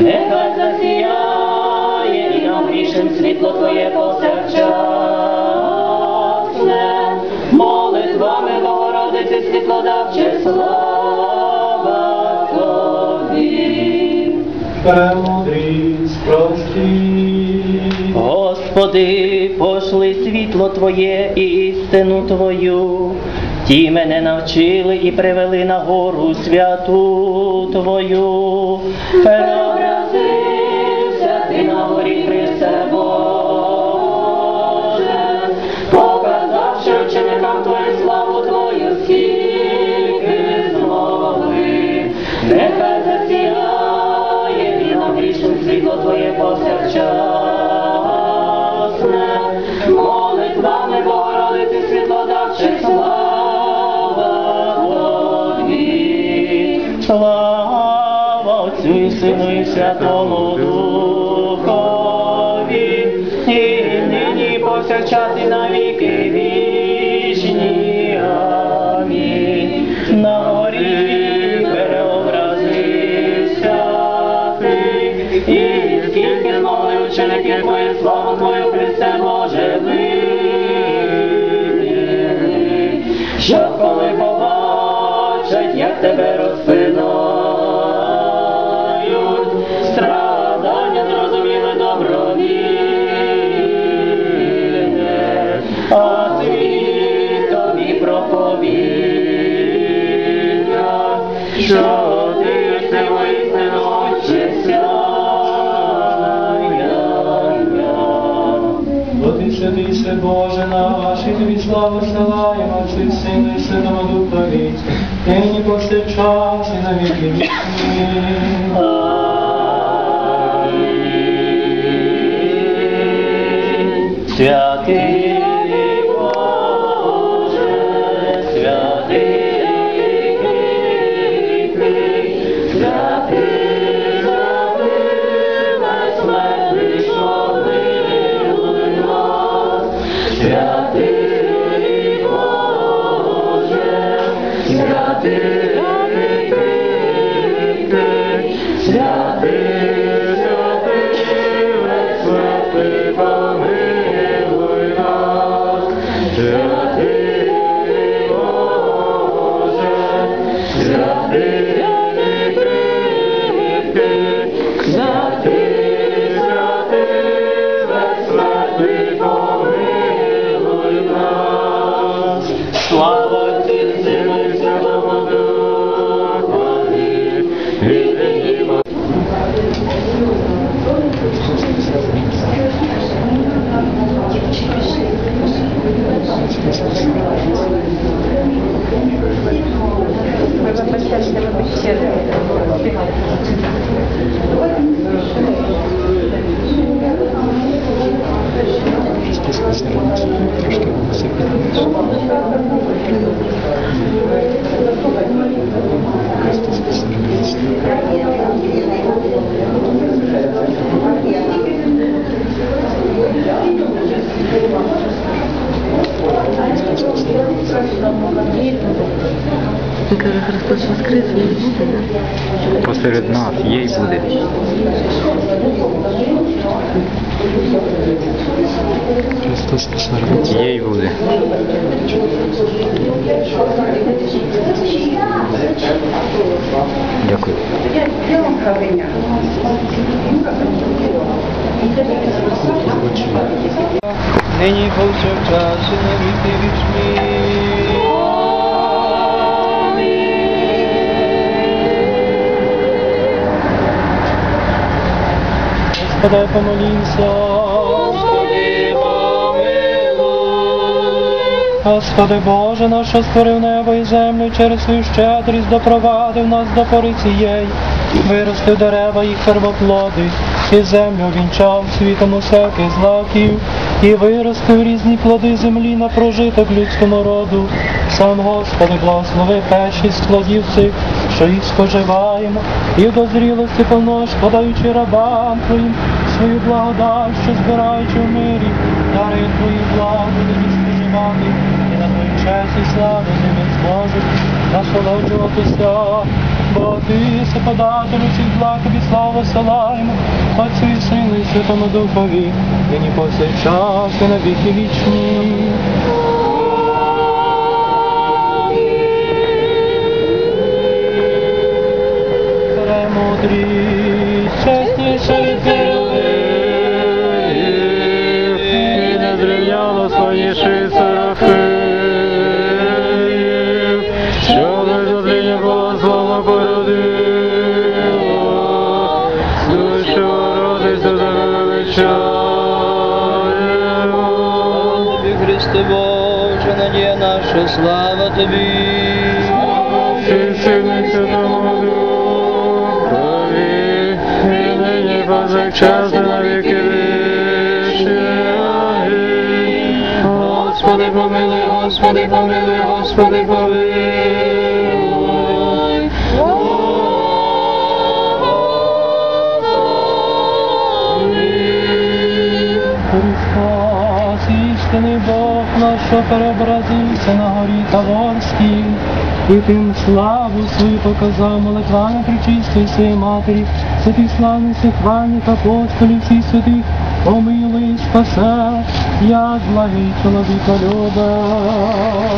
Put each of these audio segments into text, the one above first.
нехай засіяє і нам грішим світло Твоє повсякчасне. Молитвами Богородиці світлодавче слава Тобі. Премудрість прості. Господи, пошли світло Твоє і істину Твою. Ті мене навчили і привели на гору святу Твою. Преобразився Святому Духові, і нині повсякчас і на віки вічні. Амінь. На горі переобразився ти, і скільки змогли ученики Твої, славу Твою, Христе Боже, виявили, що коли побачать, як тебе Боже наш, і тобі славу силаємо, Отцю Сину і Святому Духові, нині повсякчас і на віки вічні. Святий святий, святий, святий, Він каже, Христос Воскрес, не буде. Посеред нас є й буде. Христос посеред. Є й буде. Дякую. Нині і повсякчас і на віки Господи, помолімся. Господи Боже наш, що створив небо і землю, через свою щедрість допровадив нас до пори цієї, виростив дерева їх первоплоди, і землю вінчав світом усяких злаків, і виростив різні плоди землі на прожиток людському роду. Сам Господи, благослови першість плодів цих, що їх споживаємо, і в дозрілості повнош, подаючи рабам Твоїм свою благодать, що збираючи в мирі, дари Твої благодаті споживати, і на Твою честь і славу ними зможуть насолоджуватися Бо ти се подателю всіх благ, тобі славу салаємо, Отцю і Сину і Святому Духові, нині повсякчас і на віки вічні. Премудрість, чесніший Кирилів, і незрівняно славніший Серафим, що без одління благословно породило, душу родиться величаємо. Тобі, Христе Боже, надія наша, слава тобі. Повсякчас і на віки вічні. Господи, помилуй, Господи, помилуй, Господи, помилуй. Христос, істинний Бог наш, що переобразився на горі Таворській, і тим славу свою показав молитвами причистої своєї матері, святих славних всіх хвальних апостолів, всіх святих, помилуй, спасе, як благий чоловіка любить.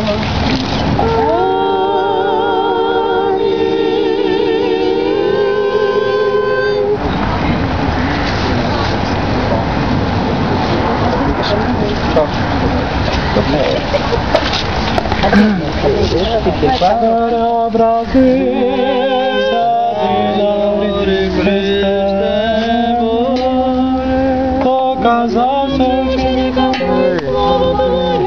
Переобразився ти на горі Христе Боже, показався ученикам тільки змогли.